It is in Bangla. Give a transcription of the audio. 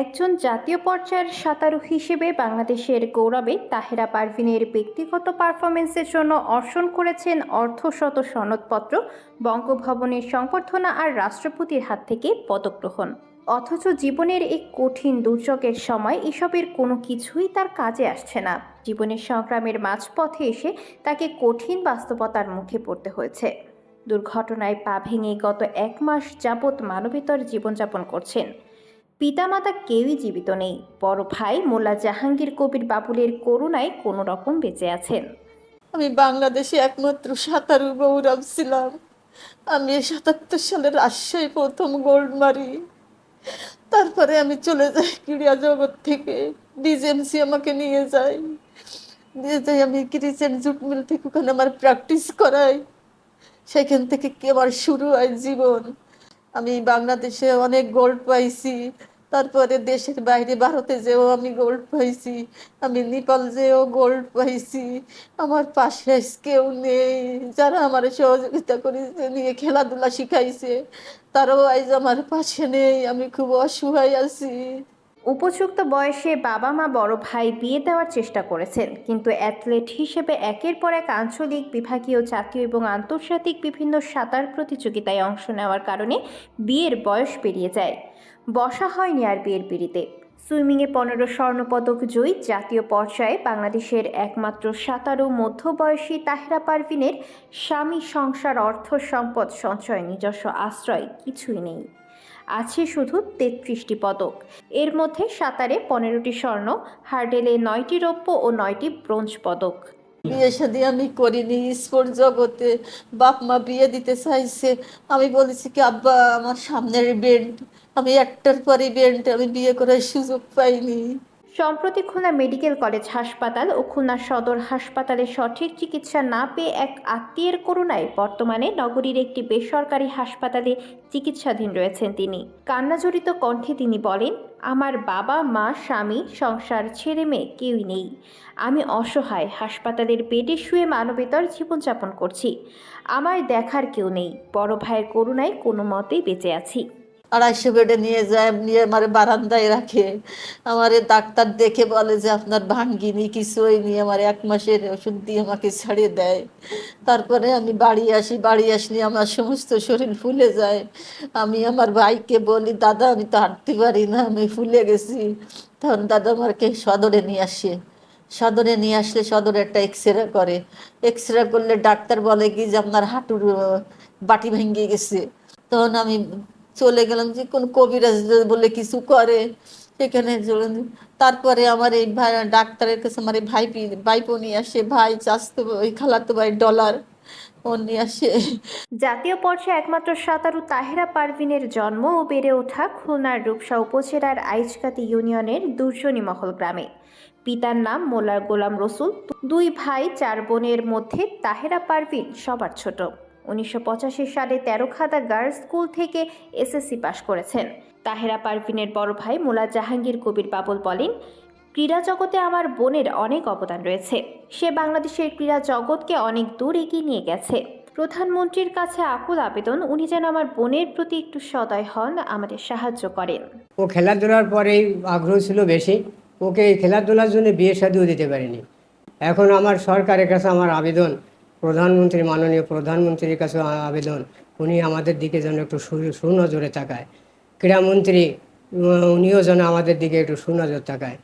একজন জাতীয় পর্যায়ের সাঁতারু হিসেবে বাংলাদেশের গৌরবে তাহেরা পারভিনের ব্যক্তিগত পারফরমেন্সের জন্য অর্জন করেছেন অর্ধশত সনদপত্র, বঙ্গভবনের সংবর্ধনা আর রাষ্ট্রপতির হাত থেকে পদক গ্রহণ অথচ জীবনের এই কঠিন দুর্যোগের সময় এসবের কোনো কিছুই তার কাজে আসছে না। জীবনের সংগ্রামের মাঝপথে এসে তাকে কঠিন বাস্তবতার মুখে পড়তে হয়েছে। দুর্ঘটনায় পা ভেঙে গত এক মাস যাবৎ মানবেতর জীবনযাপন করছেন পিতামাতা কেউই জীবিত নেই। বড় ভাই মোল্লা জাহাঙ্গীর কবির বাবুলের করুণায় কোনো রকম বেঁচে আছেন। আমি বাংলাদেশে একমাত্র সাঁতারু গৌরব ছিলাম। আমি সাতাত্তর সালে রাজশাহী প্রথম গোল্ড মারি তারপরে আমি চলে যাই ক্রীড়া জগৎ থেকে। ডিজেন্সি আমাকে নিয়ে যায়। নিয়ে যাই আমি ক্রিসেন জুট মিল থেকে ওখানে আমার প্র্যাকটিস করাই। সেখান থেকে কি আমার শুরু হয় জীবন? আমি বাংলাদেশে অনেক গোল্ড পাইছি। তারপরে দেশের বাইরে ভারতে যেও আমি গোল্ড পাইছি। আমি নেপাল যেও গোল্ড পাইছি। আমার পাশে কেউ নেই। যারা আমার সহযোগিতা করেছে, নিয়ে খেলাধুলা শিখাইছে, তারাও আজ আমার পাশে নেই। আমি খুব অসহায় আছি। উপযুক্ত বয়সে বাবা মা বড় ভাই বিয়ে দেওয়ার চেষ্টা করেছেন, কিন্তু অ্যাথলেট হিসেবে একের পর এক আঞ্চলিক, বিভাগীয়, জাতীয় এবং আন্তর্জাতিক বিভিন্ন সাঁতার প্রতিযোগিতায় অংশ নেওয়ার কারণে বিয়ের বয়স পেরিয়ে যায়। বসা হয়নি আর বিয়ের পিড়িতে। সুইমিংয়ে পনেরো স্বর্ণপদক জয়ী জাতীয় পর্যায়ে বাংলাদেশের একমাত্র সাঁতারু মধ্যবয়সী তাহেরা পারভিনের স্বামী সংসার অর্থ সম্পদ সঞ্চয় নিজস্ব আশ্রয় কিছুই নেই। আছে শুধু তেত্রিশটি পদক। এর মধ্যে সাঁতারে পনেরোটি স্বর্ণ, হার্ডেলে নয়টি রৌপ্য ও নয়টি ব্রোঞ্জ পদক। বিয়ে শাদি আমি করিনি, স্পোর্ট জগতে বাপ মা বিয়ে দিতে চাইছে। আমি বলেছি কি, আব্বা, আমার সামনের ইভেন্ট আমি একটার পর ইভেন্ট আমি বিয়ে করার সুযোগ পাইনি। সম্প্রতি খুলনা মেডিকেল কলেজ হাসপাতাল ও খুলনা সদর হাসপাতালে সঠিক চিকিৎসা না পেয়ে এক আত্মীয়ের করুণায় বর্তমানে নগরীর একটি বেসরকারি হাসপাতালে চিকিৎসাধীন রয়েছেন তিনি। কান্নাজড়িত কণ্ঠে তিনি বলেন, আমার বাবা, মা, স্বামী, সংসার, ছেলে মেয়ে কেউই নেই। আমি অসহায়, হাসপাতালের বেডে শুয়ে মানবেতর জীবনযাপন করছি। আমার দেখার কেউ নেই। বড় ভাইয়ের করুণায় কোনো মতেই বেঁচে আছি। আড়াইশো বেডে নিয়ে যায়, নিয়ে আমার বারান্দায় রাখে। আমার ডাক্তার দেখে বলে যে, আপনার ভাঙ্গিনি, কিছুই নিয়ে আমার এক মাসের ওষুধ দিয়ে আমাকে ছাড়িয়ে দেয়। তারপরে আমি বাড়ি আসি, বাড়ি আসলে আমার সমস্ত শরীর ফুলে যায়। আমি আমার ভাইকে বলি, দাদা, আমি তো হাঁটতে পারি না, আমি ফুলে গেছি। তখন দাদা আমাকে সদরে নিয়ে আসে। সদরে নিয়ে আসলে সদরে একটা এক্স রে করে। এক্স রে করলে ডাক্তার বলে কি যে, আপনার হাঁটুর বাটি ভেঙে গেছে। তখন আমি চলে গেলাম যে কোন কবিরাজ বলে কিছু করে। সেখানে চলে তারপরে আমার এই ভাই, ডাক্তারের কাছে আমার এই ভাই ভাইপো নিয়ে আসে, ভাই চাস্তো ওই খালাতো ভাই ডলার আসে। জাতীয় পর্যায়ে একমাত্র সাঁতারু তাহেরা পারভিনের জন্ম ও বেড়ে ওঠা খুলনার রূপসা উপজেলার আইচকাতি ইউনিয়নের দুর্জনী মহল গ্রামে। পিতার নাম মোল্লার গোলাম রসুল। দুই ভাই, চার বোনের মধ্যে তাহেরা পারভিন সবার ছোট। উনিশশো পঁচাশি সালে তেরোখাদা গার্লস স্কুল থেকে এসএসসি পাশ করেছেন। তাহেরা পারভিনের বড় ভাই মোলা জাহাঙ্গীর কবির বাবুল বলেন, ক্রীড়া জগতে আমার বোনের অনেক অবদান রয়েছে। সে বাংলাদেশের ক্রীড়া জগৎকে অনেক দূর এগিয়ে নিয়ে গেছে। প্রধানমন্ত্রীর কাছে আকুল আবেদন, উনি যেন আমার বোনের প্রতি একটু সদয় হন, আমাদের সাহায্য করেন। ও খেলাধুলার পরেই আগ্রহ ছিল বেশি। ওকে খেলাধুলার জন্য বিয়ে শাদিও দিতে পারিনি। এখন আমার সরকারের কাছে আমার আবেদন প্রধানমন্ত্রী, মাননীয় প্রধানমন্ত্রীর কাছে আবেদন। উনি আমাদের দিকে যেন একটু সুনজরে তাকায়। ক্রীড়ামন্ত্রী উনিও যেন আমাদের দিকে একটু সুনজর তাকায়।